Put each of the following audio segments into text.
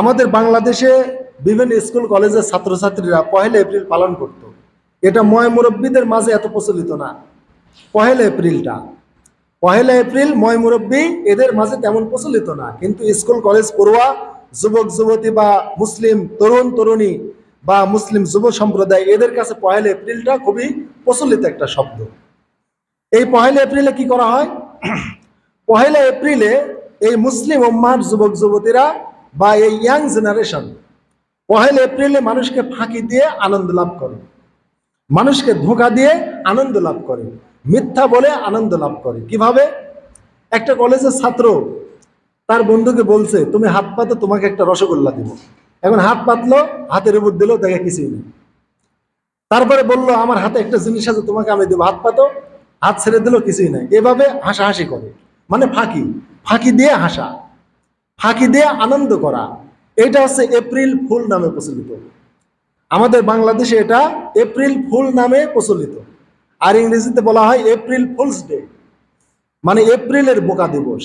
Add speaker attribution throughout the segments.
Speaker 1: আমাদের বাংলাদেশে বিভিন্ন স্কুল, কলেজের ছাত্রছাত্রীরা পহেলা এপ্রিল পালন করত। এটা ময় মুরব্বীদের মাঝে এত প্রচলিত না। পহেলা এপ্রিলটা। পহেলা এপ্রিল ময় মুরব্বী এদের মাঝে তেমন প্রচলিত না। কিন্তু স্কুল, কলেজ পড়ুয়া, যুবক, যুবতী বা মুসলিম, তরুণ, তরুণী বা মুসলিম যুব সম্প্রদায়, এদের কাছে পহেলা এপ্রিলটা খুবই প্রচলিত একটা শব্দ। এই পহেলা এপ্রিলে কি করা হয়? পহেলা এপ্রিলে এই মুসলিম উম্মার যুবক, যুবতীরা বা এই ইয়াং জেনারেশন পহেলা এপ্রিলে মানুষকে ফাঁকি দিয়ে আনন্দ লাভ করে। মানুষকে ধোঁকা দিয়ে আনন্দ লাভ করে। মিথ্যা বলে আনন্দ লাভ করে। কীভাবে? একটা কলেজের ছাত্র তার বন্ধুকে বলছে, তুমি হাত পাতো, তোমাকে একটা রসগোল্লা দিব। এখন হাত পাতলো, হাতের উপর দিল, দেখে কিছুই নেই। তারপরে বলল, আমার হাতে একটা জিনিস আছে, তোমাকে আমি দেবো। হাত পাতো, হাত ছেড়ে দিল, কিছুই নাই। এভাবে হাসাহাসি করে। মানে ফাঁকি। ফাঁকি দিয়ে হাসা। ফাঁকি দিয়ে আনন্দ করা। এটা হচ্ছে এপ্রিল ফুল নামে প্রচলিত। আমাদের বাংলাদেশে এটা এপ্রিল ফুল নামে প্রচলিত। আর ইংরেজিতে বলা হয় এপ্রিল ফুলস ডে মানে এপ্রিলের বোকা দিবস।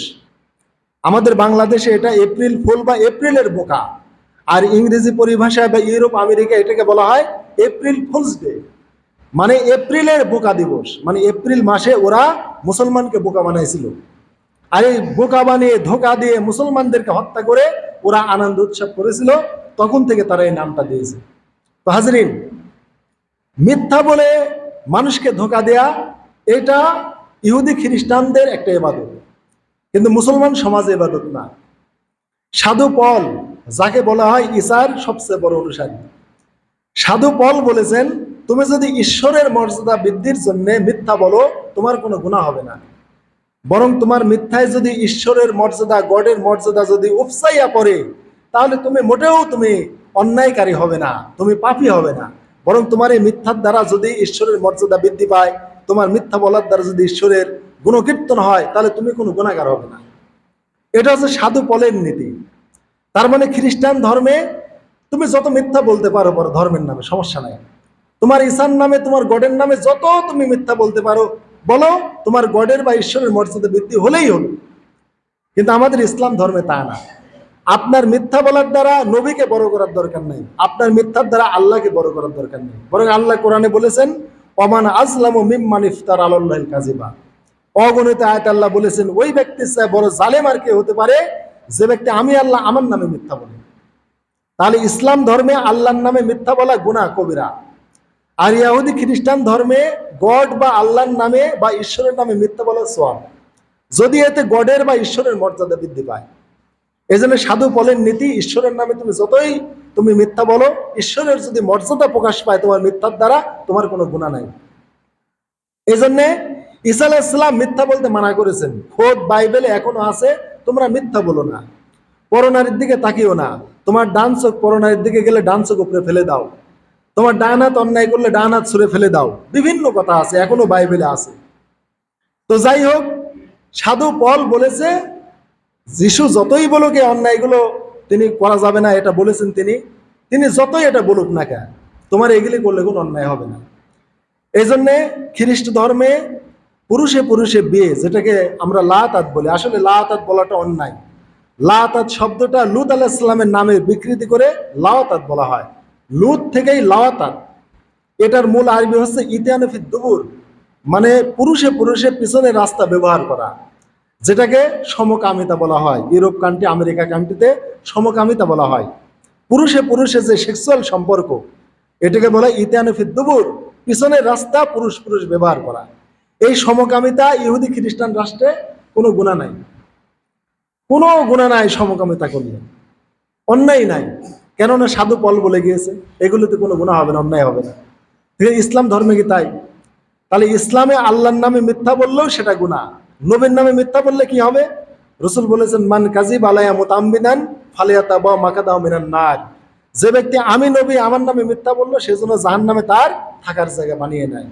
Speaker 1: আমাদের বাংলাদেশে এটা এপ্রিল ফুল বা এপ্রিলের বোকা। আর ইংরেজি পরিভাষায় বা ইউরোপ, আমেরিকা এটাকে বলা হয় এপ্রিল ফুলস ডে মানে এপ্রিলের বোকা দিবস। মানে এপ্রিল মাসে ওরা মুসলমানকে বোকা বানাইছিল। আর এই বোকা বানিয়ে, ধোকা দিয়ে মুসলমানদেরকে হত্যা করে ওরা আনন্দ উৎসব করেছিল, তখন থেকে তারা এই নামটা দিয়েছে। তো হাজরিন, মিথ্যা বলে মানুষকে ধোকা দেয়া, এটা ইহুদি খ্রিস্টানদের একটা এবাদত কিন্তু মুসলমান সমাজে এবাদত না। সাধু পল, যাকে বলা হয় ঈসার সবচেয়ে বড় অনুসারী। সাধু পল বলেছেন, তুমি যদি ঈশ্বরের মর্যাদা বৃদ্ধির জন্য মিথ্যা বলো, তোমার কোনো গুণা হবে না। বরং তোমার মিথ্যায় যদি ঈশ্বরের মর্যাদা, গডের মর্যাদা যদি উপসাইয়া পড়ে, তাহলে তুমি মোটেও তুমি অন্যায়কারী হবে না, তুমি পাপি হবে না। বরং তোমার এই মিথ্যার দ্বারা যদি ঈশ্বরের মর্যাদা বৃদ্ধি পায়, তোমার মিথ্যা বলার দ্বারা যদি ঈশ্বরের গুণকীর্তন হয়, তাহলে তুমি কোনো গুণাগার হবে না। এটা হচ্ছে সাধু পলের নীতি। তার মানে খ্রিস্টান ধর্মে তুমি যত মিথ্যা বলতে পারো ধর্মের নামে সমস্যা নাই। তোমার ঈশান নামে, তোমার গডের নামে যত তুমি মিথ্যা বলতে পারো বলো, তোমার গডের বা ঈশ্বরের মর্যাদা বৃদ্ধি হলেই হলো। কিন্তু আমাদের ইসলাম ধর্মে তা না। আপনার মিথ্যা বলার দ্বারা নবীকে বড় করার দরকার নেই। আপনার মিথ্যার দ্বারা আল্লাহকে বড় করার দরকার নেই। বরং আল্লাহ কোরআনে বলেছেন অমান আসলাম ও মিম্মান ইফতার আল্লাহ কাজিবা অগণিত আয়াত আল্লাহ বলেছেন, ওই ব্যক্তির চেয়ে বড় জালেম আর কে হতে পারে? যে ব্যক্তি আমি আল্লাহ আমার নামে মিথ্যা বলে। তাহলে ইসলাম ধর্মে আল্লাহর নামে মিথ্যা বলা গুনাহ কবিরা। আর ইয়াহুদি খ্রিস্টান ধর্মে গড বা আল্লাহর নামে বা ঈশ্বরের নামে মিথ্যা বলা সোয়াব। যদি এতে গডের বা ঈশ্বরের মর্যাদা বৃদ্ধি পায়। এই জন্য সাধু বলেন, নীতি, ঈশ্বরের নামে তুমি যতই তুমি মিথ্যা বলো, ঈশ্বরের যদি মর্যাদা প্রকাশ পায় তোমার মিথ্যার দ্বারা, তোমার কোনো গুণা নাই। এই জন্যে ঈসা আলাহ মিথ্যা বলতে মানা করেছেন, খোদ বাইবেলে এখনও আছে, তোমরা মিথ্যা বলো না। পরনারীর দিকে তাকিও না। তোমার ডান চোখ পরনারীর দিকে গেলে ডান চোখ উপরে ফেলে দাও। তোমার ডান হাত অন্যায় করলে ডান হাত ছুঁড়ে ফেলে দাও। বিভিন্ন কথা আছে, এখনও বাইবেলে আছে। তো যাই হোক, সাধু পল বলেছে, যিশু যতই বলুক এই অন্যায়গুলো তিনি করা যাবে না, এটা বলেছেন তিনি। তিনি যতই এটা বলুক না কেন, তোমার এগুলি করলে কোনো অন্যায় হবে না। এই জন্যে খ্রিস্ট ধর্মে পুরুষে পুরুষে বিয়ে, যেটাকে আমরা লাতাত বলি। আসলে লাতাত বলাটা অন্যায়। লাতাত শব্দটা লুত আলাহ ইসলামের নামে বিকৃতি করে লাওয়াতাত বলা হয়। লুত থেকেই লাওয়াতাত এটার মূল আরবি হচ্ছে ইতিয়ানফি দুবুর মানে পুরুষে পুরুষে পিছনে রাস্তা ব্যবহার করা, যেটাকে সমকামিতা বলা হয়। ইউরোপ কান্ট্রি, আমেরিকা কান্ট্রিতে সমকামিতা বলা হয়। পুরুষে পুরুষে যে সেক্সুয়াল সম্পর্ক, এটাকে বলা ইতিয়ানফি দুবুর পিছনের রাস্তা পুরুষ পুরুষ ব্যবহার করা। এই সমকামিতা ইহুদি খ্রিস্টান রাষ্ট্রে কোনো গুণা নাই। কোনো গুণা নাই সমকামিতা করলে। অন্যায় নাই। কেননা সাধু পল বলে গিয়েছে, এগুলোতে কোনো গুণা হবে না, অন্যায় হবে না। ইসলাম ধর্মে কি তাই? তাহলে ইসলামে আল্লাহর নামে মিথ্যা বললেও সেটা গুণা নবীর নামে মিথ্যা বললে কি হবে? রসুল বলেছেন, মান কাজিব আলায়া মোতাম্বিনান ফালিয়াতা বা মাকাদা মিনান নার। যে ব্যক্তি, আমি নবী, আমার নামে মিথ্যা বলল সেজন্য জাহান নামে তার থাকার জায়গা বানিয়ে নেয়।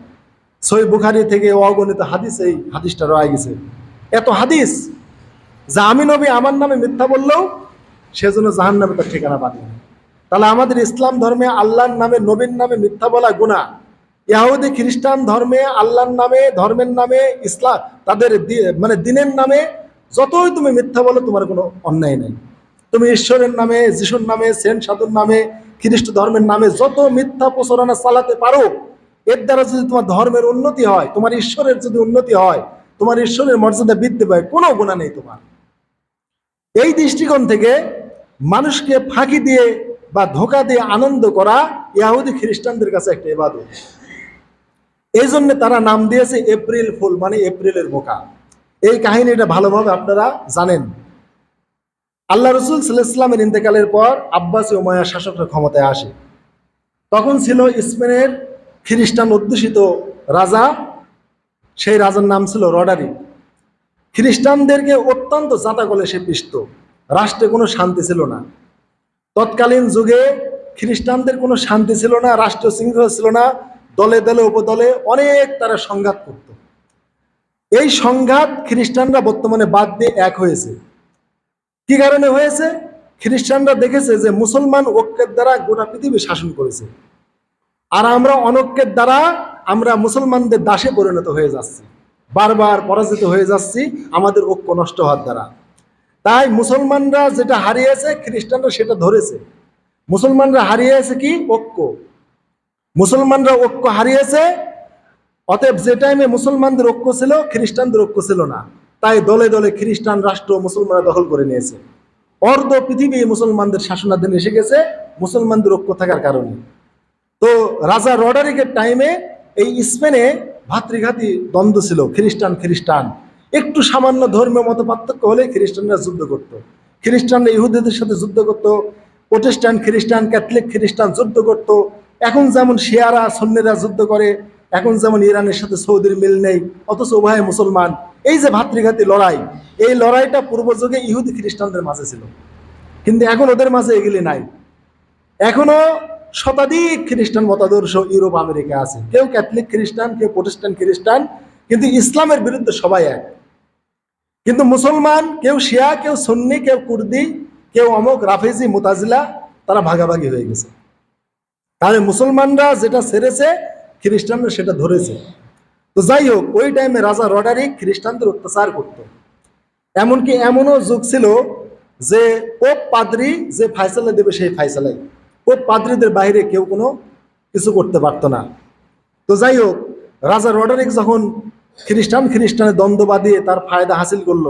Speaker 1: সই বুখারি থেকে অগণিত হাদিস এই হাদিসটা রয়ে গেছে। এত হাদিস যা, আমি নবী, আমার নামে মিথ্যা বললেও সেজন্য জাহান নামে তার ঠিকানা বানিয়ে নেয়। তাহলে আমাদের ইসলাম ধর্মে আল্লাহর নামে, নবীর নামে মিথ্যা বলা গুণা ইয়াহুদি খ্রিস্টান ধর্মে আল্লাহর নামে, ধর্মের নামে, ইসলাম, তাদের মানে দিনের নামে যতই তুমি মিথ্যা বলো, তোমার কোনো অন্যায় নেই। তুমি ঈশ্বরের নামে, যিশুর নামে সেন সাধুর নামে, খ্রিস্ট ধর্মের নামে যত মিথ্যা প্রচারণা চালাতে পারো, এর দ্বারা যদি তোমার ধর্মের উন্নতি হয়, তোমার ঈশ্বরের যদি উন্নতি হয়, তোমার ঈশ্বরের মর্যাদা বৃদ্ধি পায়, কোনো গুণা নেই তোমার। এই দৃষ্টিকোণ থেকে মানুষকে ফাঁকি দিয়ে বা ধোকা দিয়ে আনন্দ করা ইয়াহুদি খ্রিস্টানদের কাছে একটা ইবাদত। এই জন্য তারা নাম দিয়েছে এপ্রিল ফুল মানে এপ্রিলের বোকা। এই কাহিনীটা ভালোভাবে আপনারা জানেন। আল্লাহ রসুল সাল্লাহামের ইন্তেকালের পর আব্বাসী উমায়া শাসকরা ক্ষমতায় আসে। তখন ছিল স্পেনের খ্রিস্টান অধ্যুষিত রাজা, সেই রাজার নাম ছিল রডারি। খ্রিস্টানদেরকে অত্যন্ত জাতাকলে সে পিষ্ট রাষ্ট্রে কোনো শান্তি ছিল না। তৎকালীন যুগে খ্রিস্টানদের কোনো শান্তি ছিল না, রাষ্ট্র শৃঙ্খলা ছিল না, দলে দলে, উপদলে অনেক তারা সংঘাত করত। এই সংঘাত খ্রিস্টানরা বর্তমানে বাদ দিয়ে এক হয়েছে। কি কারণে হয়েছে? খ্রিস্টানরা দেখেছে যে মুসলমান ঐক্যের দ্বারা গোটা পৃথিবী শাসন করেছে। আর আমরা অনৈক্যের দ্বারা আমরা মুসলমানদের দাসে পরিণত হয়ে যাচ্ছি। বারবার পরাজিত হয়ে যাচ্ছি আমাদের ঐক্য নষ্ট হওয়ার দ্বারা। তাই মুসলমানরা যেটা হারিয়েছে, খ্রিস্টানরা সেটা ধরেছে। মুসলমানরা হারিয়েছে কি? ঐক্য। মুসলমানরা ঐক্য হারিয়েছে, অতএব যে টাইমে মুসলমানদের ঐক্য ছিল, খ্রিস্টানদের ঐক্য ছিল না। তাই দলে দলে খ্রিস্টান রাষ্ট্র মুসলমানরা দখল করে নিয়েছে। অর্ধ পৃথিবী মুসলমানদের শাসনাধীন এসে গেছে, মুসলমানদের ঐক্য থাকার কারণে। তো রাজা রডারিকের টাইমে এই স্পেনে ভাতৃঘাতী দ্বন্দ্ব ছিল, খ্রিস্টান খ্রিস্টান। একটু সামান্য ধর্মীয় মত পার্থক্য হলে খ্রিস্টানরা যুদ্ধ করত। খ্রিস্টানরা ইহুদিদের সাথে যুদ্ধ করত প্রোটেস্টান্ট খ্রিস্টান, ক্যাথলিক খ্রিস্টান যুদ্ধ করত। এখন যেমন শিয়ারা সন্ন্যেরা যুদ্ধ করে, এখন যেমন ইরানের সাথে সৌদির মিল নেই, অথচ উভয় মুসলমান। এই যে ভাতৃঘাতী লড়াই, এই লড়াইটা পূর্বযুগে ইহুদি খ্রিস্টানদের মাঝে ছিল। কিন্তু এখন ওদের মাঝে এগুলি নাই। এখনও শতাধিক খ্রিস্টান মতাদর্শ ইউরোপ আমেরিকা আছে। কেউ ক্যাথলিক খ্রিস্টান, কেউ প্রোটেস্টান্ট খ্রিস্টান, কিন্তু ইসলামের বিরুদ্ধে সবাই এক। কিন্তু মুসলমান, কেউ শিয়া, কেউ সুন্নি, কেউ কুর্দি, কেউ অমক রাফেজি, মুতাজিলা, তারা ভাগাভাগি হয়ে গেছে। তাহলে মুসলমানরা যেটা ছেড়েছে খ্রিস্টানরা সেটা ধরেছে। তো যাই হোক, ওই টাইমে রাজা রডারিক খ্রিস্টানদের অত্যাচার করত। এমনকি এমনও যুগ ছিল যে পোপ পাদ্রি যে ফাইসালা দেবে, সেই ফাইসালাই পোপ পাদ্রিদের বাইরে কেউ কোনো কিছু করতে পারতো না। তো যাই হোক, রাজা রডারিক যখন খ্রিস্টান খ্রিস্টানের দ্বন্দ্ব বাদিয়ে তার ফায়দা হাসিল করল।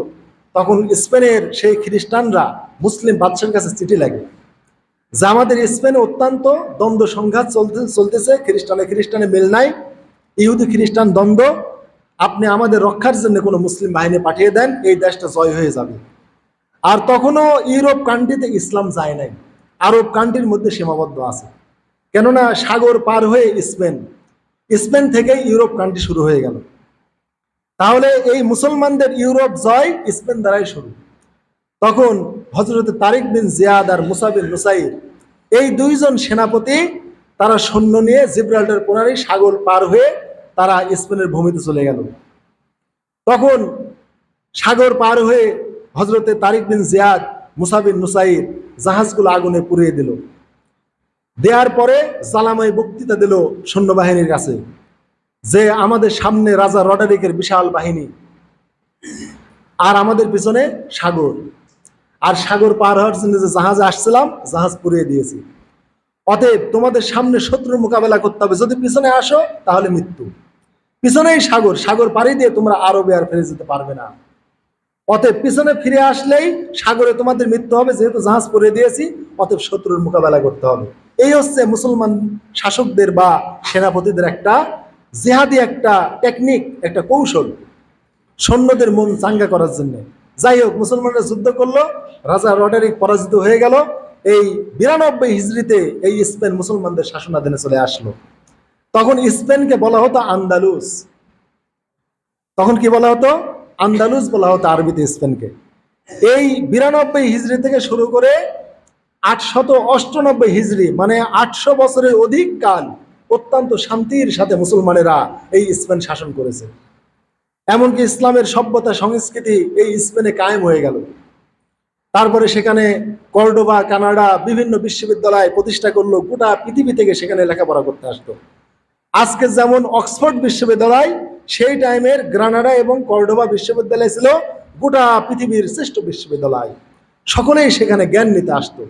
Speaker 1: তখন স্পেনের সেই খ্রিস্টানরা মুসলিম বাদশার কাছে চিঠি লাগে যে, আমাদের স্পেনে অত্যন্ত দ্বন্দ্ব সংঘাত চলতে, চলতেছে। খ্রিস্টানে খ্রিস্টানে মিল নাই। ইহুদি খ্রিস্টান দ্বন্দ্ব। আপনি আমাদের রক্ষার জন্য কোনো মুসলিম বাহিনী পাঠিয়ে দেন। এই দেশটা জয় হয়ে যাবে। আর তখনও ইউরোপ কান্ট্রিতে ইসলাম যায় নাই। আরব কান্ট্রির মধ্যে সীমাবদ্ধ আছে। কেননা সাগর পার হয়ে স্পেন। স্পেন থেকে ইউরোপ কান্ট্রি শুরু হয়ে গেল। তাহলে এই মুসলমানদের ইউরোপ জয় স্পেন দ্বারাই শুরু। তখন হজরত তারিক বিন জিয়াদ আর মুসাবিন নুসাইর এই দুইজন সেনাপতি, তারা সৈন্য নিয়ে জিব্রাল্টার কোনারি সাগর পার হয়ে তারা স্পেনের ভূমিতে চলে গেল। তখন সাগর পার হয়ে হজরতে তারিক বিন জিয়াদ মুসাবিন নুসাইর জাহাজগুলো আগুনে পুড়িয়ে দিল। দেওয়ার পরে জালামাই বক্তৃতা দিল সৈন্যবাহিনীর কাছে। যে আমাদের সামনে রাজা রডারিকের বিশাল বাহিনী আর আমাদের পিছনে সাগর। আর সাগর পার হওয়ার জন্য যে জাহাজে আসছিলাম, জাহাজ পুড়িয়ে দিয়েছি। অতএব তোমাদের সামনে শত্রুর মোকাবেলা করতে হবে। যদি পিছনে আসো, তাহলে মৃত্যু। পিছনেই সাগর। সাগর পাড়ি দিয়ে তোমরা আরবে আর ফিরে যেতে পারবে না। অতএব পিছনে ফিরে আসলেই সাগরে তোমাদের মৃত্যু হবে। যেহেতু জাহাজ পুড়িয়ে দিয়েছি, অতএব শত্রুর মোকাবেলা করতে হবে। এই হচ্ছে মুসলমান শাসকদের বা সেনাপতিদের একটা জেহাদি একটা টেকনিক একটা কৌশল সৈন্যদের মন চাঙ্গা করার জন্য। যাই হোক, মুসলমানরা যুদ্ধ করল, রাজা রডারিক পরাজিত হয়ে গেল। এই বিরানব্বই হিজড়িতে এই স্পেন মুসলমানদের শাসনাধীনে চলে আসলো। তখন স্পেনকে বলা হতো আন্দালুস। তখন কি বলা হতো? আন্দালুস বলা হতো আরবিতে স্পেনকে। এই বিরানব্বই হিজড়ি থেকে শুরু করে আটশত অষ্টানব্বই হিজড়ি মানে আটশো বছরের অধিক কাল অত্যন্ত শান্তির সাথে মুসলমানেরা এই স্পেন শাসন করেছে। এমনকি ইসলামের সভ্যতা, সংস্কৃতি এই স্পেনে কায়েম হয়ে গেল। তারপরে সেখানে কর্ডোবা, কানাডা, বিভিন্ন বিশ্ববিদ্যালয় প্রতিষ্ঠা করল, গোটা পৃথিবী থেকে সেখানে লেখাপড়া করতে আসতো আজকে যেমন অক্সফোর্ড বিশ্ববিদ্যালয়, সেই টাইমের গ্রানাডা এবং কর্ডোবা বিশ্ববিদ্যালয় ছিল গোটা পৃথিবীর শ্রেষ্ঠ বিশ্ববিদ্যালয়। সকলেই সেখানে জ্ঞান নিতে আসতো।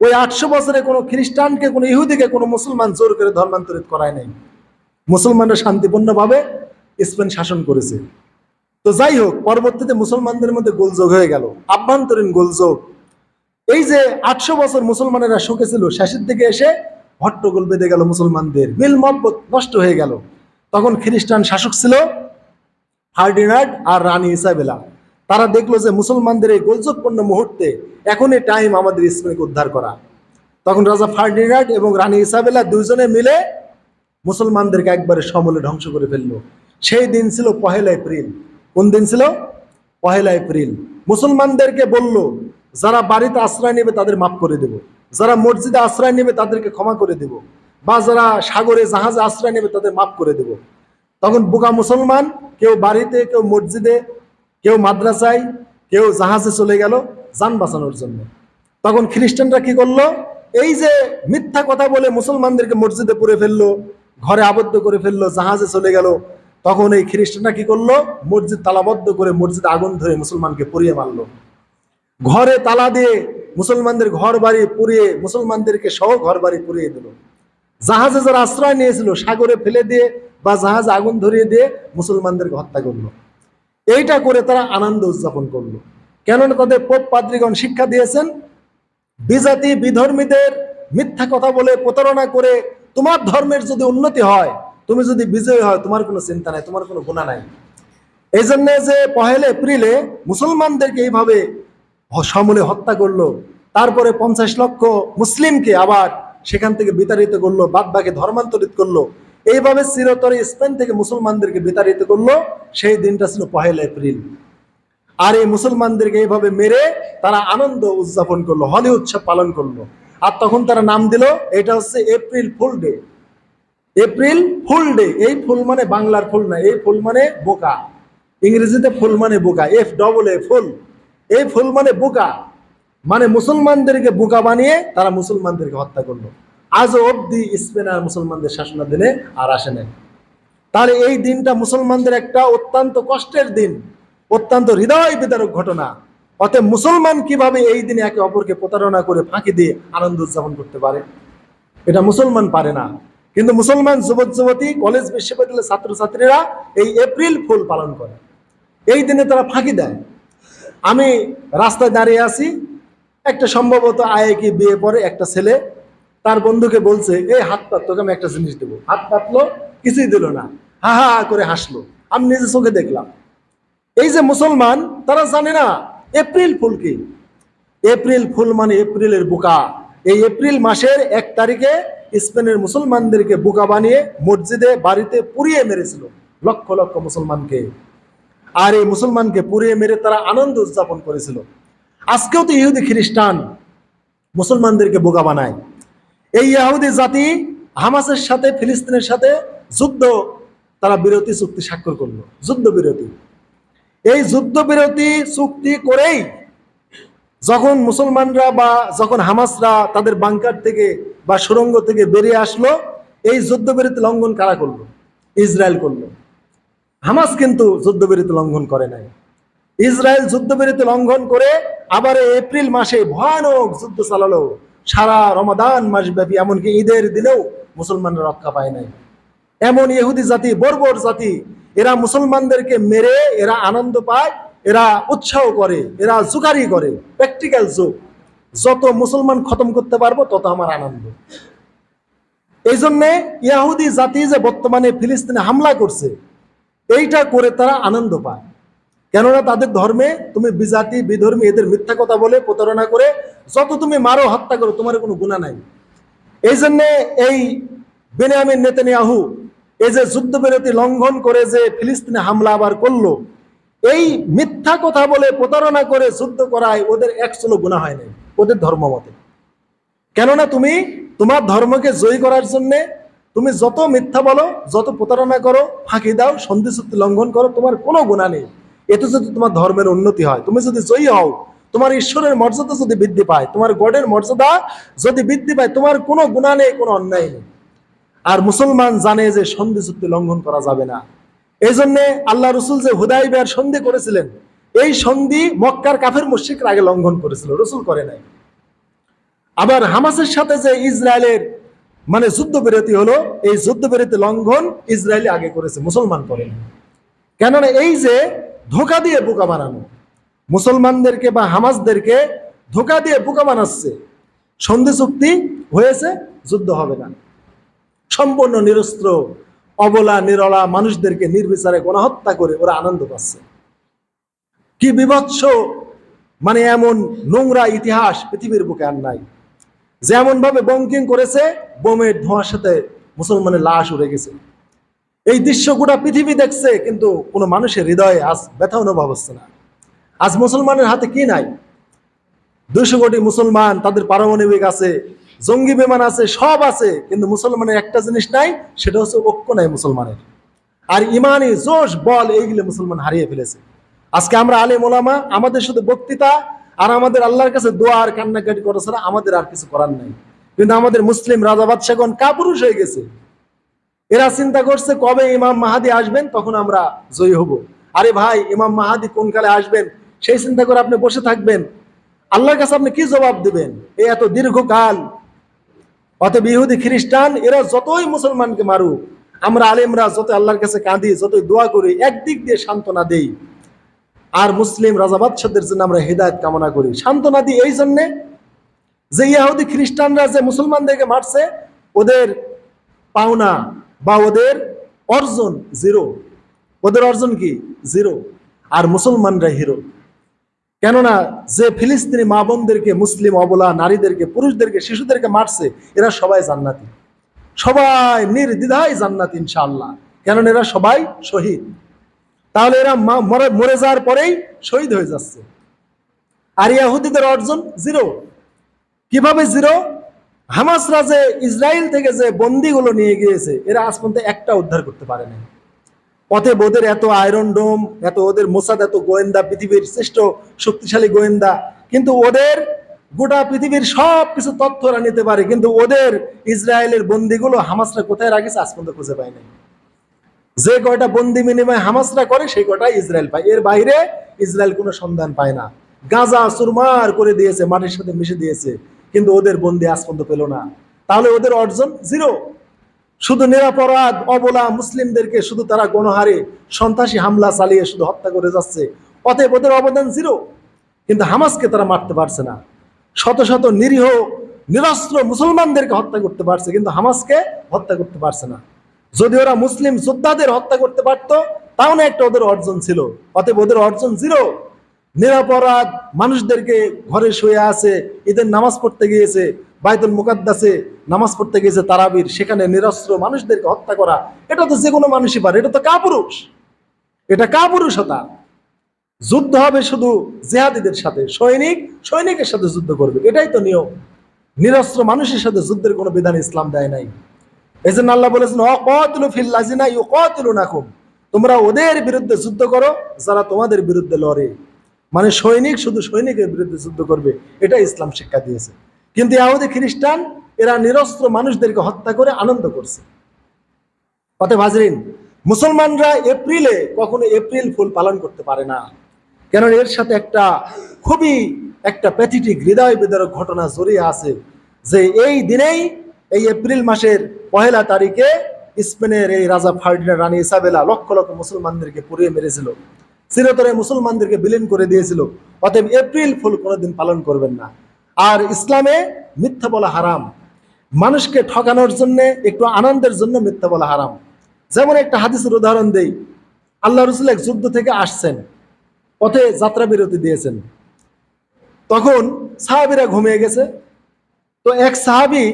Speaker 1: ওই আটশো বছরে কোনো খ্রিস্টানকে, কোনো ইহুদিকে, কোনো মুসলমান জোর করে ধর্মান্তরিত করায় নাই। মুসলমানরা শান্তিপূর্ণভাবে স্পেন শাসন করেছে। তো যাই হোক, পরবর্তীতে মুসলমানদের মধ্যে গোলযোগ হয়ে গেল, আভ্যন্তরীণ গোলযোগ। এই যে আটশো বছর মুসলমানেরা সুখে ছিল, শেষের দিকে এসে হট্টগোল বেঁধে গেল মুসলমানদের। মিল মহব্বত নষ্ট হয়ে গেল। তখন খ্রিস্টান শাসক ছিল হার্ডিনার্ড আর রানী ইসাবেলা। তারা দেখল যে মুসলমানদের এই গোলযোগপূর্ণ মুহূর্তে এখনই টাইম আমাদের ইসলামকে উদ্ধার করা। তখন রাজা ফার্ডিনার্ড এবং রানী ইসাবেলা দুইজনে মিলে মুসলমানদেরকে একবারে সমলে ধ্বংস করে ফেলল। সেই দিন ছিল পহেলা এপ্রিল। কোন দিন ছিল? পহেলা এপ্রিল। মুসলমানদেরকে বলল, যারা বাড়িতে আশ্রয় নেবে তাদের মাফ করে দেব। যারা মসজিদে আশ্রয় নেবে তাদেরকে ক্ষমা করে দেব। বা যারা সাগরে জাহাজে আশ্রয় নেবে তাদের মাফ করে দেব। তখন বোকা মুসলমান কেউ বাড়িতে, কেউ মসজিদে কেউ মাদ্রাসায়, কেউ জাহাজে চলে গেল যান বাঁচানোর জন্য। তখন খ্রিস্টানরা কি করল? এই যে মিথ্যা কথা বলে মুসলমানদেরকে মসজিদে পুরে ফেলল, ঘরে আবদ্ধ করে ফেলল, জাহাজে চলে গেল, তখন এই খ্রিস্টানরা কি করল? মসজিদ তালাবদ্ধ করে মসজিদে আগুন ধরে মুসলমানকে পুড়িয়ে মারলো। ঘরে তালা দিয়ে মুসলমানদের ঘর বাড়ি পুড়িয়ে মুসলমানদেরকে সহ ঘর বাড়ি পুড়িয়ে দিল। জাহাজে যারা আশ্রয় নিয়েছিল, সাগরে ফেলে দিয়ে বা জাহাজে আগুন ধরিয়ে দিয়ে মুসলমানদেরকে হত্যা করল। এইটা করে তারা আনন্দ উদযাপন করল। কেননা তাদের পোপ পাদ্রীগণ শিক্ষা দিয়েছেন, বিজাতি বিধর্মীদের মিথ্যা কথা বলে প্রতারণা করে তোমার ধর্মের যদি উন্নতি হয়, তুমি যদি বিজয়ী হয়, তোমার কোনো চিন্তা নাই, তোমার কোনো গুণা নাই। এই জন্য যে পহেলা এপ্রিলে মুসলমানদেরকে এইভাবে সমূলে হত্যা করল, তারপরে পঞ্চাশ লক্ষ মুসলিমকে আবার সেখান থেকে বিতাড়িত করল বাদ বাকি ধর্মান্তরিত করল এইভাবে চিরতরে স্পেন থেকে মুসলমানদেরকে বিতাড়িত করল, সেই দিনটা ছিল পহেলা এপ্রিল। আর এই মুসলমানদেরকে এইভাবে মেরে তারা আনন্দ উদযাপন করল, হলি উৎসব পালন করল। আর তখন তারা নাম দিল, এটা হচ্ছে April fool day. April fool day, এই ফুল মানে বাংলার ফুল না, এই ফুল মানে বোকা। ইংরেজিতে ফুল মানে বোকা এফ ডবল এ ফুল। এই ফুল মানে বোকা। মানে মুসলমানদেরকে বোকা বানিয়ে তারা মুসলমানদেরকে হত্যা করল। আজও অব্দি স্পেন আর মুসলমানদের শাসনাধীনে আর আসে নাই। তাহলে এই দিনটা মুসলমানদের একটা অত্যন্ত কষ্টের দিন, অত্যন্ত হৃদয় বিদারক ঘটনা। অতএব মুসলমান কীভাবে এই দিনে একে অপরকে প্রতারণা করে ফাঁকি দিয়ে আনন্দ উদযাপন করতে পারে? এটা মুসলমান পারে না। কিন্তু মুসলমান যুবক, যুবতী, কলেজ, বিশ্ববিদ্যালয়ের ছাত্রছাত্রীরা এই এপ্রিল ফুল পালন করে। এই দিনে তারা ফাঁকি দেয়। আমি রাস্তায় দাঁড়িয়ে আছি, একটা সম্ভবত আয়ে কি বিয়ে পরে একটা ছেলে তার বন্ধুকে বলছে এই হাত পাত, তোকে আমি একটা জিনিস দেবো। হাত পাতলো, কিছুই দিল না। হা হা করে হাসলো। আমি নিজে চোখে দেখলাম। এই যে মুসলমান, তারা জানে না, এপ্রিল ফুল কি? এপ্রিল ফুল মানে এপ্রিলের বোকা। এই এপ্রিল মাসের এক তারিখে স্পেনের মুসলমানদেরকে বোকা বানিয়ে মসজিদে, বাড়িতে পুড়িয়ে মেরেছিল লক্ষ লক্ষ মুসলমানকে। আর এই মুসলমানকে পুড়িয়ে মেরে তারা আনন্দ উদযাপন করেছিল। আজকেও তো ইহুদি খ্রিস্টান মুসলমানদেরকে বোকা বানায়। এই ইহুদি জাতি হামাসের সাথে, ফিলিস্তিনের সাথে যুদ্ধ, তারা বিরতি, চুক্তি স্বাক্ষর করল। যুদ্ধ বিরতি। এই যুদ্ধবিরতি চুক্তি করেই যখন মুসলমানরা বা যখন হামাসরা তাদের বাংকার থেকে বা সুরঙ্গ থেকে বেরিয়ে আসলো, এই যুদ্ধবিরতি লঙ্ঘন কারা করল? ইসরায়েল করল। হামাস কিন্তু যুদ্ধবিরতি লঙ্ঘন করে নাই। ইসরায়েল যুদ্ধবিরতি লঙ্ঘন করে আবার এপ্রিল মাসে ভয়ানক যুদ্ধ চালালো। সারা রমাদান মাস ব্যাপী এমনকি ঈদের দিনেও মুসলমানরা রক্ষা পায় নাই। এমন ইহুদি জাতি, বর্বর জাতি, এরা মুসলমানদেরকে মেরে, এরা আনন্দ পায়, এরা উৎসাহ করে, এরা জুকারি করে প্র্যাকটিক্যাল যুগ। যত মুসলমান খতম করতে পারব, তত আমার আনন্দ। এই জন্যে ইয়াহুদি জাতি যে বর্তমানে ফিলিস্তিনে হামলা করছে, এইটা করে তারা আনন্দ পায়। কেননা তাদের ধর্মে তুমি বিজাতি, বিধর্মী, এদের মিথ্যা কথা বলে প্রতারণা করে যত তুমি মারো, হত্যা করো, তোমার কোনো গুণা নাই। এই জন্যে এই বেনিয়ামিন নেতানিয়াহু, এই যে যুদ্ধবিরতি লঙ্ঘন করে যে ফিলিস্তিনে হামলা আবার করল, এই মিথ্যা কথা বলে প্রতারণা করে যুদ্ধ করায় ওদের একচলো গুণা হয় নাই, ওদের ধর্ম মতে। কেননা তুমি, তোমার ধর্মকে জয়ী করার জন্য তুমি যত মিথ্যা বলো, যত প্রতারণা করো, ফাঁকি দাও সন্ধি চুক্তি লঙ্ঘন করো, তোমার কোনো গুণা নেই। এতে যদি তোমার ধর্মের উন্নতি হয়, তুমি যদি জয়ী হও, তোমার ঈশ্বরের মর্যাদা যদি বৃদ্ধি পায়, তোমার গডের মর্যাদা যদি বৃদ্ধি পায়, তোমার কোনো গুণা নেই, কোনো অন্যায় নেই। আর মুসলমান জানে যে সন্ধি চুক্তি লঙ্ঘন করা যাবে না। এই জন্যে আল্লাহ রসুল যে হুদাই বেয়ার সন্ধি করেছিলেন, এই সন্ধি মক্কার কাফের মুশরিকরা আগে লঙ্ঘন করেছিল, রসুল করে নাই। আবার হামাসের সাথে যে ইসরায়েলের মানে যুদ্ধবিরতি হলো, এই যুদ্ধবিরতি লঙ্ঘন ইসরায়েলি আগে করেছে, মুসলমান করেনি কেননা এই যে ধোকা দিয়ে বোকা বানানো। মুসলমানদেরকে বা হামাসদেরকে ধোকা দিয়ে বোকা বানাচ্ছে। সন্ধি চুক্তি হয়েছে, যুদ্ধ হবে না। সম্পূর্ণ নিরস্ত্র, অবলা, নিরলা মানুষদেরকে নির্বিচারে গণহত্যা করে ওরা আনন্দ পাচ্ছে। কি বিভৎস মানে এমন নোংরা ইতিহাস পৃথিবীর বুকে আর নাই। যেমন ভাবে বঙ্কিং করেছে, বোমের ধোঁয়ার সাথে মুসলমানের লাশ উড়ে গেছে। এই দৃশ্য গোটা পৃথিবী দেখছে, কিন্তু কোনো মানুষের হৃদয়ে আজ ব্যথা অনুভব হচ্ছে না। আজ মুসলমানের হাতে কি নাই? দুশো কোটি মুসলমান, তাদের পারমাণবিক আছে, জঙ্গি বিমান আছে, সব আছে, কিন্তু মুসলমানের একটা জিনিস নাই, সেটা হচ্ছে ঐক্য নাই মুসলমানের। আর ইমানি জোশ, বল, এইগুলো মুসলমান হারিয়ে ফেলেছে। আজকে আমরা আলেম ওলামা, আমাদের শুধু বক্তৃতা, আর আমাদের আল্লাহর কাছে দোয়া আর কান্নাকাটি করা ছাড়া আমাদের আর কিছু করার নাই। কিন্তু আমাদের মুসলিম রাজা বাদশাগণ কাপুরুষ হয়ে গেছে। এরা চিন্তা করছে কবে ইমাম মাহাদি আসবেন, তখন আমরা জয়ী হব। আরে ভাই, ইমাম মাহাদি কোন কালে আসবেন? সেই চিন্তা করে আপনি বসে থাকবেন। আল্লাহর কাছে আপনি কি জবাব দিবেন? এই এত দীর্ঘকাল। অতএব ইহুদি, খ্রিস্টান, এরা যতই মুসলমানকে মারুক, আমরা আলেমরা যত আল্লাহর কাছে কাঁদি, যতই দোয়া করি, একদিক দিয়ে সান্ত্বনা দেই। আর মুসলিম রাজা বাদশাদের জন্য আমরা হৃদায়ত কামনা করি। সান্ত্বনা দিই এই জন্যে যে ইয়াহুদি খ্রিস্টানরা যে মুসলমানদেরকে মারছে, ওদের পাওনা বা ওদের অর্জন জিরো ওদের অর্জন কি? জিরো আর মুসলমানরা হিরো কেননা যে ফিলিস্তিনি মা বোনদেরকে, মুসলিম অবলা নারীদেরকে, পুরুষদেরকে, শিশুদেরকে মারছে, এরা সবাই জান্নাতি। সবাই নির্দ্বিধায় জান্নাত ইনশাআল্লাহ। কেননা এরা সবাই শহীদ। তাহলে এরা মরে যাওয়ার পরেই শহীদ হয়ে যাচ্ছে। আর ইয়াহুদিদের অর্জন জিরো কীভাবে জিরো হামাসরা যে ইসরায়েল থেকে যে বন্দিগুলো নিয়ে গিয়েছে, এরা আজ পর্যন্ত একটা উদ্ধার করতে পারে না পথে ওদের এত আয়রন ডোম, এত ওদের মোসাদ, এত গোয়েন্দা, পৃথিবীর শ্রেষ্ঠ শক্তিশালী গোয়েন্দা, কিন্তু ওদের গোটা পৃথিবীর সব কিছু তথ্য ওরা নিতে পারে, কিন্তু ওদের ইসরায়েলের বন্দিগুলো হামাসরা কোথায় রাখেছে আজ পর্যন্ত খুঁজে পায় নাই। যে কয়টা বন্দি বিনিময় হামাসরা করে, সেই কয়টা ইসরায়েল পায়। এর বাইরে ইসরায়েল কোনো সন্ধান পায় না। গাজা, সুরমার করে দিয়েছে, মাটির সাথে মিশে দিয়েছে। কিন্তু ওদের বন্দি আজ পর্যন্ত পেল না। তাহলে ওদের অর্জন জিরো শুধু নিরাপরাধ, অবলা মুসলিমদেরকে শুধু তারা গণহারে, সন্ত্রাসী হামলা চালিয়ে শুধু হত্যা করে যাচ্ছে। অতএব ওদের অবদান জিরো কিন্তু হামাসকে তারা মারতে পারছে না। শত শত নিরীহ, নিরস্ত্র মুসলমানদেরকে হত্যা করতে পারছে, কিন্তু হামাসকে হত্যা করতে পারছে না। যদি ওরা মুসলিম যোদ্ধাদের হত্যা করতে পারতো, তাও না একটা ওদের অর্জন ছিল। অতএব ওদের অর্জন জিরো নিরাপরাধ মানুষদেরকে ঘরে শুয়ে আছে, ঈদের নামাজ পড়তে গিয়েছে, বাইতুল মুকাদ্দাসে নামাজ পড়তে গিয়েছে তারাবির, সেখানে নিরস্ত্র মানুষদেরকে হত্যা করা, এটা তো যে কোনো মানুষই পারে, এটা তো কাপুরুষ। এটা কাপুরুষতা। যুদ্ধ হবে শুধু জেহাদিদের সাথে, সৈনিক সৈনিকের সাথে যুদ্ধ করবে, এটাই তো নিয়ম। নিরস্ত্র মানুষের সাথে যুদ্ধের কোনো বিধান ইসলাম দেয় নাই। এই জন্য আল্লাহ বলেছেন অকতিলু ফিল্লাজিনা ইউকতিলু নাকুম তোমরা ওদের বিরুদ্ধে যুদ্ধ করো, যারা তোমাদের বিরুদ্ধে লড়ে। মানে সৈনিক শুধু সৈনিকের বিরুদ্ধে যুদ্ধ করবে এটা ইসলাম শিক্ষা দিয়েছে। কিন্তু ইয়াহুদি খ্রিস্টান, এরা নিরস্ত্র মানুষদেরকে হত্যা করে আনন্দ করছে। অতএব হাজরিন, মুসলমানরা এপ্রিলে কখনো এপ্রিল ফুল পালন করতে পারে না। কেন এর সাথে একটা খুবই একটা প্যাথিটিক হৃদয় বিদারক ঘটনা জড়িয়ে আছে যে এই দিনেই, এই এপ্রিল মাসের পহেলা তারিখে স্পেনের এই রাজা ফার্ডিনা রানী ইসাবেলা লক্ষ লক্ষ মুসলমানদেরকে পুড়িয়ে মেরেছিল। চিরতরে মুসলমানদেরকে বিলীন করে দিয়েছিল। অতএব এপ্রিল ফুল কোনোদিন পালন করবেন না। আর ইসলামে মিথ্যা বলা হারাম। মানুষকে ঠকানোর জন্য, একটু আনন্দের জন্য মিথ্যা বলা হারাম। যেমন একটা হাদিসের উদাহরণ দেই। আল্লাহ রসুল এক যুদ্ধ থেকে আসছেন। পথে যাত্রা বিরতি দিয়েছেন। তখন সাহাবিরা ঘুমিয়ে গেছে। তো এক সাহাবি,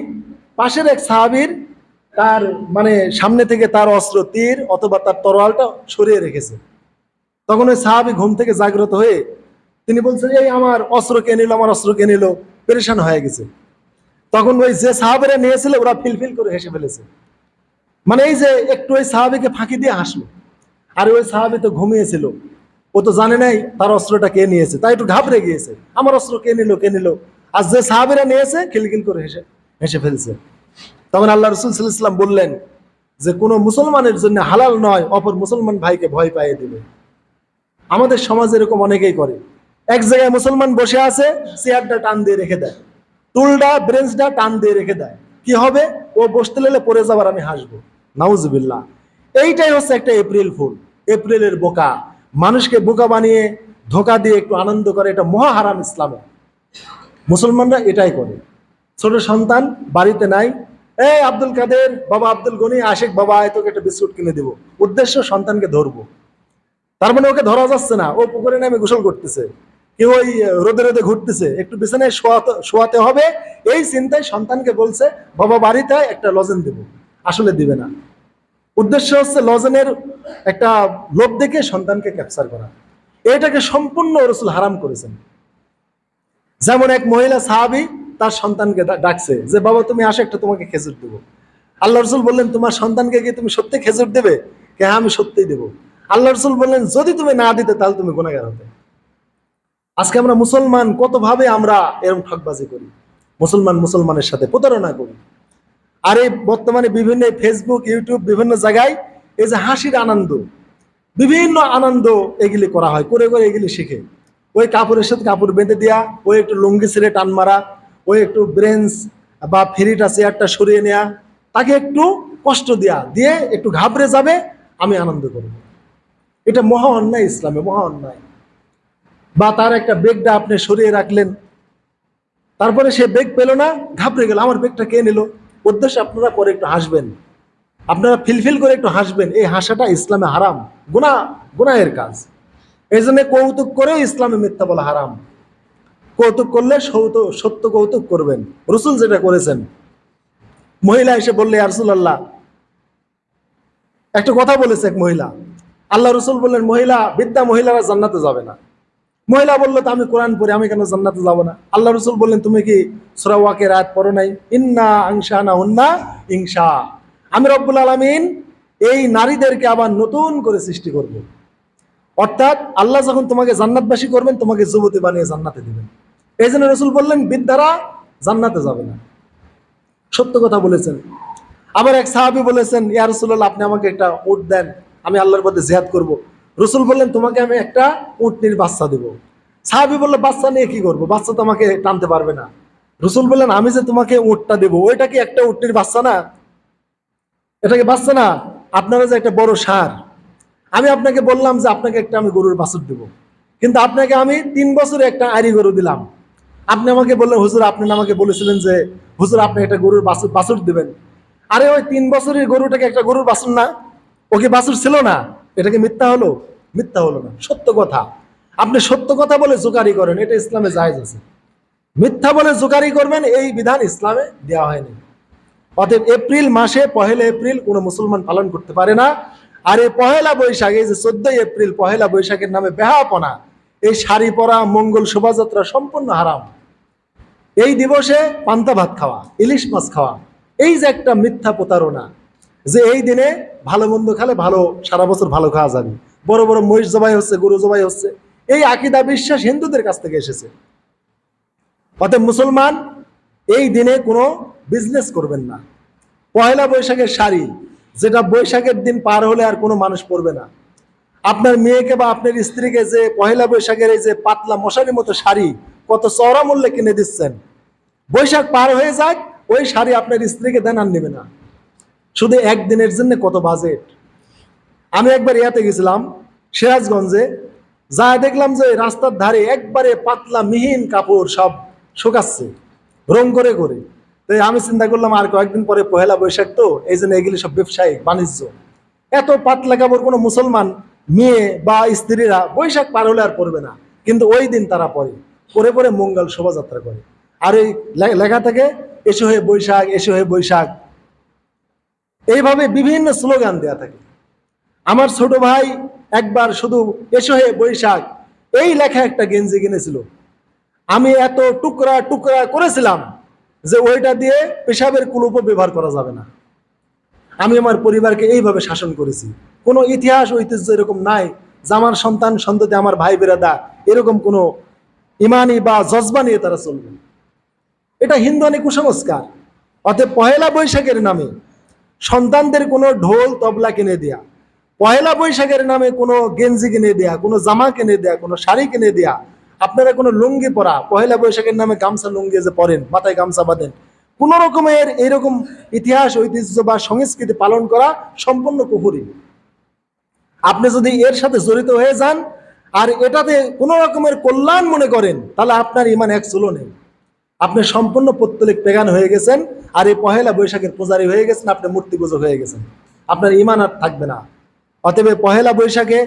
Speaker 1: পাশের এক সাহাবির তার মানে সামনে থেকে তার অস্ত্র, তীর অথবা তার তরোয়ালটা সরিয়ে রেখেছে। তখন ওই সাহাবি ঘুম থেকে জাগ্রত হয়ে তিনি বলছেন, এই আমার অস্ত্র কে নিল, আমার অস্ত্র কে নিল? পেরেশান হয়ে গেছে। তখন ওই যে সাহাবেরা নিয়েছিল, ওরা ফিলফিল করে হেসে ফেলেছে। মানে এই যে একটু ওই সাহাবিকে ফাঁকি দিয়ে হাসলো। আর ওই সাহাবি তো ঘুমিয়েছিল। ও তো জানে নাই তার অস্ত্রটা কে নিয়েছে। তাই একটু ঘাবড়ে গিয়েছে। আমার অস্ত্র কে নিল কে নিল? আর যে সাহাবিরা নিয়েছে, খিলখিল করে হেসে হেসে ফেলছে। তখন আল্লাহ রসুল সাল্লাম বললেন যে, কোনো মুসলমানের জন্য হালাল নয়, অপর মুসলমান ভাইকে ভয় পাইয়ে দিবে। আমাদের সমাজ এরকম অনেকেই করে। এক জায়গায় মুসলমান বসে আছে, চেয়ারটা টান দিয়ে রেখে দেয়। টুলটা, ব্রেঞ্চটা টান দিয়ে রেখে দেয়। কি হবে? ও বসতে লেলে পড়ে যাবার আমি হাসবো। নাউজুবিল্লাহ। এইটাই হচ্ছে একটা এপ্রিল ফুল। এপ্রিলের বোকা। মানুষকে বোকা বানিয়ে, ধোকা দিয়ে একটু আনন্দ করে। এটা মহা হারাম ইসলামে। মুসলমানরা এটাই করে। ছোট সন্তান, বাড়িতে নাই। এই আব্দুল কাদের, বাবা আব্দুল গনি, আশেক বাবা তোকে একটা বিস্কুট কিনে দেবো। উদ্দেশ্য সন্তানকে ধরবো। তার মানে ওকে ধরা যাচ্ছে না, ও পুকুরে নামে গোসল করতেছে। কেউ ওই রোদে রোদে ঘুরতেছে, একটু বিছানায় শোয়াতে শোয়াতে হবে। এই চিন্তায় সন্তানকে বলছে, বাবা, বাড়িতে একটা লজেন দেবো। আসলে দিবে না। উদ্দেশ্য হচ্ছে লজেনের একটা লোভ দেখে সন্তানকে ক্যাপচার করা। এটাকে সম্পূর্ণ রসুল হারাম করেছেন। যেমন এক মহিলা সাহাবি তার সন্তানকে ডাকছে যে, বাবা, তুমি আসো, একটা তোমাকে খেজুর দেবো। আল্লাহ রসুল বললেন, তোমার সন্তানকে কি তুমি সত্যি খেজুর দেবে? কে হ্যাঁ আমি সত্যিই দেবো। আল্লাহ রসুল বললেন, যদি তুমি না দিতে, তাহলে তুমি গুণাগার হতে। আজকে আমরা মুসলমান, কতভাবে আমরা এরকম ঠকবাজি করি? মুসলমান মুসলমানের সাথে প্রতারণা করি। আর এই বর্তমানে বিভিন্ন ফেসবুক ইউটিউব বিভিন্ন জায়গায় এই যে হাসির আনন্দ, বিভিন্ন আনন্দ এগুলি করা হয়, করে করে এগুলি শিখে। ওই কাপড়ের সাথে কাপড় বেঁধে দেওয়া ওই একটু লুঙ্গি ছেড়ে টান মারা, ওই একটু ব্রেঞ্চ বা ফেরিটা, চেয়ারটা সরিয়ে নেয়া, তাকে একটু কষ্ট দেয়া, দিয়ে একটু ঘাবড়ে যাবে, আমি আনন্দ করব। এটা মহা অন্যায় ইসলামে, মহা অন্যায়। বা তার একটা বেগটা আপনি সরিয়ে রাখলেন। তারপরে সে বেগ পেল না, ঘাবড়ে গেল। আমার বেগটা কে নিল? উদ্দেশ্যে আপনারা পরে একটু হাসবেন। আপনারা ফিলফিল করে একটু হাসবেন। এই হাসাটা ইসলামে হারাম। গুণা গুনাহের কাজ। এই জন্য কৌতুক করে ইসলামে মিথ্যা বলা হারাম। কৌতুক করলে সৌত, সত্য কৌতুক করবেন। রসুল যেটা করেছেন। মহিলা এসে বললে আরসুল্লাহ একটা কথা বলেছে এক মহিলা। আল্লাহ রসুল বললেন, মহিলা বিদ্যা মহিলারা জান্নাতে যাবে না। মহিলা বলল, তো আমি কোরআন পড়ি, আমি কেন জান্নাতে যাব না? আল্লাহ রসুল বললেন, তুমি কি সুরাওয়াকে রাত পড়ো নাই? ইন্না আংশা না হুন্না ইংসা আমি রব্বুল আলমিন এই নারীদেরকে আবার নতুন করে সৃষ্টি করব। অর্থাৎ আল্লাহ যখন তোমাকে জান্নাতবাসী করবেন, তোমাকে যুবতী বানিয়ে জান্নাতে দেবেন। এই জন্য রসুল বললেন বিদ্যারা জান্নাতে যাবে না। সত্য কথা বলেছেন। আবার এক সাহাবি বলেছেন, ইয়া রসুল্লাহ আপনি আমাকে একটা উট দেন। আমি আল্লাহর পথে জিহাদ করব। রসুল বললেন, তোমাকে আমি একটা উটনির বাচ্চা দেব। সাহাবি বলল বাচ্চা নিয়ে কি করব? বাচ্চা তো আমাকে টানতে পারবে না। রসুল বললেন, আমি যে তোমাকে উটটা দেবো, ওইটা কি একটা উটনির বাচ্চা না? এটা কি বাচ্চা না? আপনারা যে একটা বড় সার। আমি আপনাকে বললাম যে আপনাকে একটা আমি গরুর বাছুর দেব। কিন্তু আপনাকে আমি তিন বছরে একটা আরি গরু দিলাম। আপনি আমাকে বললেন, হুজুর, আপনি আমাকে বলেছিলেন যে, হুজুর, আপনি একটা গরুর বাছুর বাছুর দেবেন। আরে ওই তিন বছরের গরুটাকে একটা গরুর বাছুর না ওকে বাছুর ছিল না? এটাকে মিথ্যা হলো? মিথ্যা হলো না। সত্য কথা। আপনি সত্য কথা বলে জোকারি করেন, এটা ইসলামে জায়েজ আছে। মিথ্যা বলে জোকারি করবেন, এই বিধান ইসলামে দেওয়া হয়নি। অতএব এপ্রিল মাসে, পহেলা এপ্রিল কোনো মুসলমান পালন করতে পারে না। আর এই পহেলা বৈশাখ, এই যে চোদ্দই এপ্রিল পহেলা বৈশাখের নামে বেহাপনা এই শাড়ি পরা, মঙ্গল শোভাযাত্রা সম্পূর্ণ হারাম। এই দিবসে পান্তা ভাত খাওয়া, ইলিশ মাছ খাওয়া, এই যে একটা মিথ্যা প্রতারণা যে এই দিনে ভালো মন্দ খেলে ভালো, সারা বছর ভালো খাওয়া যাবে। বড় বড় মহিষ জবাই হচ্ছে, গরু জবাই হচ্ছে। এই আকিদা বিশ্বাস হিন্দুদের কাছ থেকে এসেছে। অতএব মুসলমান এই দিনে কোনো বিজনেস করবেন না। পয়লা বৈশাখের শাড়ি, যেটা বৈশাখের দিন পার হলে আর কোনো মানুষ পরবে না। আপনার মেয়েকে বা আপনার স্ত্রীকে যে পয়লা বৈশাখের এই যে পাতলা মশারির মতো শাড়ি, কত চওড়া মূল্যে কিনে দিচ্ছেন। বৈশাখ পার হয়ে যাক, ওই শাড়ি আপনার স্ত্রীকে দেন আর নেবে না। শুধু একদিনের জন্য কত বাজেট আমি একবার ইয়াতে গেছিলাম, সিরাজগঞ্জে। যা দেখলাম যে রাস্তার ধারে একবারে পাতলা মিহিন কাপড় সব শুকাচ্ছে, রং করে করে। তাই আমি চিন্তা করলাম, আর কয়েকদিন পরে পহেলা বৈশাখ তো, এই জন্য এগুলি সব ব্যবসায়িক, বাণিজ্য। এত পাতলা কাপড় কোনো মুসলমান মেয়ে বা স্ত্রীরা বৈশাখ পার হলে আর পরবে না। কিন্তু ওই দিন তারা পরে পরে পরে মঙ্গল শোভাযাত্রা করে। আর এই লেখা থাকে, এসে হয়ে বৈশাখ, এসে হয়ে বৈশাখ। এইভাবে বিভিন্ন স্লোগান দেয়া থাকে। আমার ছোট ভাই একবার শুধু এসো হে বৈশাখ, এই লেখা একটা গেঞ্জি কিনেছিল। আমি এত টুকরা টুকরা করেছিলাম যে ওইটা দিয়ে পেশাবের কুলুপও ব্যবহার করা যাবে না। আমি আমার পরিবারকে এইভাবে শাসন করেছি। কোনো ইতিহাস, ঐতিহ্য এরকম নাই যে আমার সন্তান সন্ততি, আমার ভাই বেরাদা এরকম কোনো ইমানি বা জজবা নিয়ে তারা চলবে এটা হিন্দু অনেক কুসংস্কার। অতএব পহেলা বৈশাখের নামে সন্তানদের কোনো ঢোল তবলা কিনে দেয়া, পয়লা বৈশাখের নামে কোনো গেঞ্জি কিনে দেয়া, কোনো জামা কিনে দেয়া, কোনো শাড়ি কিনে দেয়া, আপনারা কোনো লুঙ্গি পরা, পয়লা বৈশাখের নামে গামছা লুঙ্গি যে পরেন, মাথায় গামছা বাঁধেন, কোন রকমের এইরকম ইতিহাস, ঐতিহ্য বা সংস্কৃতি পালন করা সম্পূর্ণ কুহুরি। আপনি যদি এর সাথে জড়িত হয়ে যান আর এটাতে কোন রকমের কল্যাণ মনে করেন, তাহলে আপনার ইমান এক চুলো নেই আপনি সম্পূর্ণ পত্তলিক পেগান হয়ে গেছেন, আর এই পহেলা বৈশাখের পূজারী হয়ে গেছেন, আপনি মূর্তি পুজো হয়ে গেছেন। আপনার ইমান আর থাকবে না। অতএব পহেলা বৈশাখে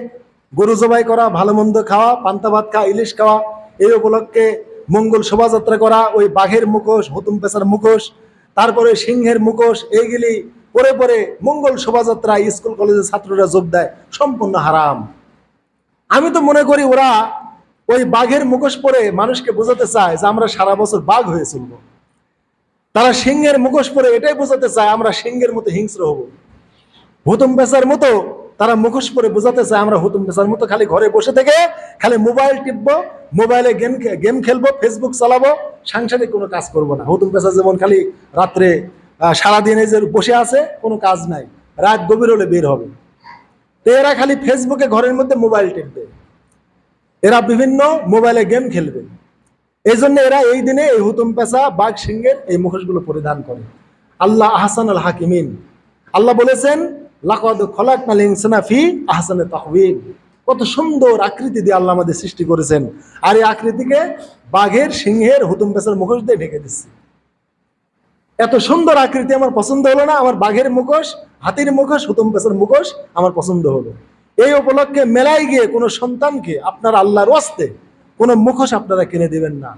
Speaker 1: গরু জবাই করা, ভালো মন্দ খাওয়া, পান্তা ভাত খাওয়া, ইলিশ খাওয়া, এই উপলক্ষে মঙ্গল শোভাযাত্রা করা, ওই বাঘের মুখোশ, হুতুম পেশার মুখোশ, তারপরে সিংহের মুখোশ, এইগুলি পরে পরে মঙ্গল শোভাযাত্রা, স্কুল, কলেজের ছাত্ররা যোগ দেয়, সম্পূর্ণ হারাম। আমি তো মনে করি ওরা ওই বাঘের মুখোশ পরে মানুষকে বোঝাতে চায় যে আমরা সারা বছর বাঘ হয়ে চলবো তারা সিংহের মুখোশ পরে এটাই বোঝাতে চায়, আমরা সিংহের মতো হিংস্র হব। হুতুম পেশার মতো তারা মুখোশ পরে বোঝাতে চায়, আমরা হুতুম পেশার মতো খালি ঘরে বসে থেকে খালি মোবাইল টিপবো, মোবাইলে গেম গেম খেলব, ফেসবুক চালাবো, সাংসারিক কোনো কাজ করব না। হুতুম পেশা যেমন খালি রাত্রে সারাদিনে যে বসে আছে, কোনো কাজ নাই, রাত গভীর হলে বের হবে। তো এরা খালি ফেসবুকে ঘরের মধ্যে মোবাইল টিপবে। এরা বিভিন্ন মোবাইলে গেম খেলবে। এই জন্য এরা এই দিনে এই হুতুম পেশা, বাঘ, সিংহের এই মুখোশগুলো পরিধান করে। আল্লাহ আহসান আল হাকিমিন। আল্লাহ বলেছেন, লাকাদ আহসানে তাহওয়িব কত সুন্দর আকৃতি দিয়ে আল্লাহ আমাদের সৃষ্টি করেছেন। আর এই আকৃতিকে বাঘের, সিংহের হুতুম পেশার মুখোশ দিয়ে ঢেকে দিচ্ছে। এত সুন্দর আকৃতি আমার পছন্দ হলো না, আমার বাঘের মুখোশ, হাতির মুখোশ, হুতুম পেশার মুখোশ আমার পছন্দ হলো। এই উপলক্ষে মেলায় গিয়ে কোনো সন্তানকে আপনার আল্লাহর ওয়াস্তে কোনো মুখোশ আপনারা কিনে দিবেন না।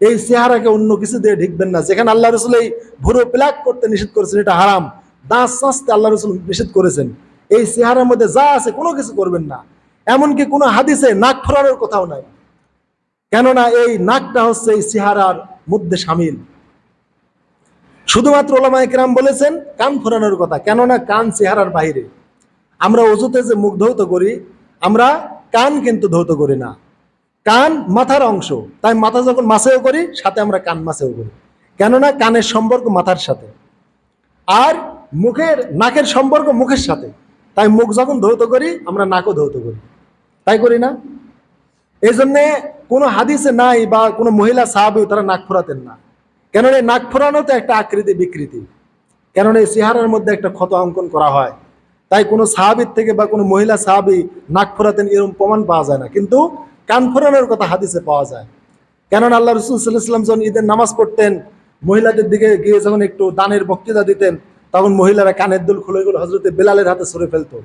Speaker 1: এই চেহারাকে অন্য কিছু দিয়ে ঢিকবেন না। যেখানে আল্লাহ রসুল এই ভুরো প্লাক করতে নিষেধ করেছেন, এটা হারাম। দাঁত চাঁচতে আল্লাহ রসুল নিষেধ করেছেন। এই চেহারার মধ্যে যা আছে কোনো কিছু করবেন না। এমনকি কোনো হাদিসে নাক ফোরানোর কথাও নাই। কেননা এই নাকটা হচ্ছে এই চেহারার মধ্যে সামিল। শুধুমাত্র ওলামা একরাম বলেছেন, কান ফোরানোর কথা। কেননা কান চেহারার বাইরে। আমরা অজুতে যে মুখ ধৌত করি, আমরা কান কিন্তু ধৌত করি না। কান মাথার অংশ। তাই মাথা যখন মাছেও করি, সাথে আমরা কান মাছেও করি। কেননা কানের সম্পর্ক মাথার সাথে। আর মুখের, নাকের সম্পর্ক মুখের সাথে। তাই মুখ যখন ধৌত করি, আমরা নাকও ধৌত করি। তাই করি না? এই জন্যে কোনো হাদিসে নাই বা কোনো মহিলা সাহাবিও তারা নাক ফোরাতেন না। কেননা নাক ফোরানো তো একটা আকৃতি বিকৃতি কেননা এই চেহারার মধ্যে একটা ক্ষত অঙ্কন করা হয়। তাই কোনো সাহাবির থেকে বা কোনো মহিলা সাহাবি নাক ফোরাতেন এরকম প্রমাণ পাওয়া যায় না। কিন্তু কান ফোরানোর কথা হাদিসে পাওয়া যায়। কেননা আল্লাহ রসুল সাল্লাহাম যখন ঈদের নামাজ পড়তেন, মহিলাদের দিকে গিয়ে যখন একটু দানের বক্তৃতা দিতেন, তখন মহিলারা কানের দুল খুলে গুলো হজরতে বেলালের হাতে সরে ফেলতো।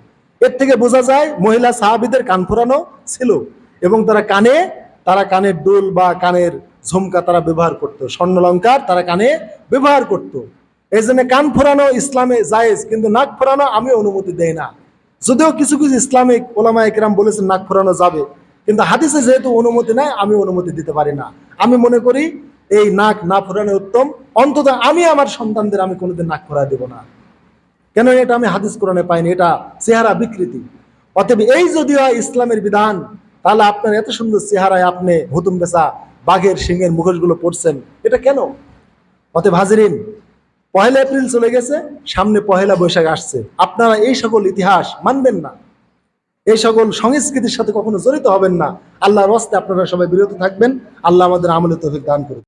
Speaker 1: এর থেকে বোঝা যায় মহিলা সাহাবিদের কান ফোরানো ছিল এবং তারা কানে, তারা কানের দুল বা কানের ঝুমকা তারা ব্যবহার করতো। স্বর্ণলঙ্কার তারা কানে ব্যবহার করতো। এই জন্য কান ফোরানো ইসলামে জায়েজ, কিন্তু নাক ফোরানো আমি অনুমতি দেই না। যদিও কিছু কিছু ইসলামিক ওলামা একরাম বলেছেন নাক ফোরানো যাবে, কিন্তু হাদিসে যেহেতু অনুমতি নাই, আমি অনুমতি দিতে পারি না। আমি মনে করি এই নাক না ফোরানো উত্তম, অন্তত আমি আমার সন্তানদের আমি কোনোদিন নাক ফোরা দেব না। কেন এটা আমি হাদিস কোরআনে পাইনি, এটা চেহারা বিকৃতি। অতএব এই যদি হয় ইসলামের বিধান, তাহলে আপনার এত সুন্দর চেহারায় আপনি হুতুম বেচা, বাঘের, সিংহের মুখোশগুলো পড়ছেন, এটা কেন? অতএব হাজিরিন পয়লা এপ্রিল চলে গেছে, সামনে পহেলা বৈশাখ আসছে। আপনারা এই সকল ইতিহাস মানবেন না। এই সকল সংস্কৃতির সাথে কখনো জড়িত হবেন না। আল্লাহর রস্তে আপনারা সবাই বিরত থাকবেন। আল্লাহ আমাদের আমলে তফিক দান করুন।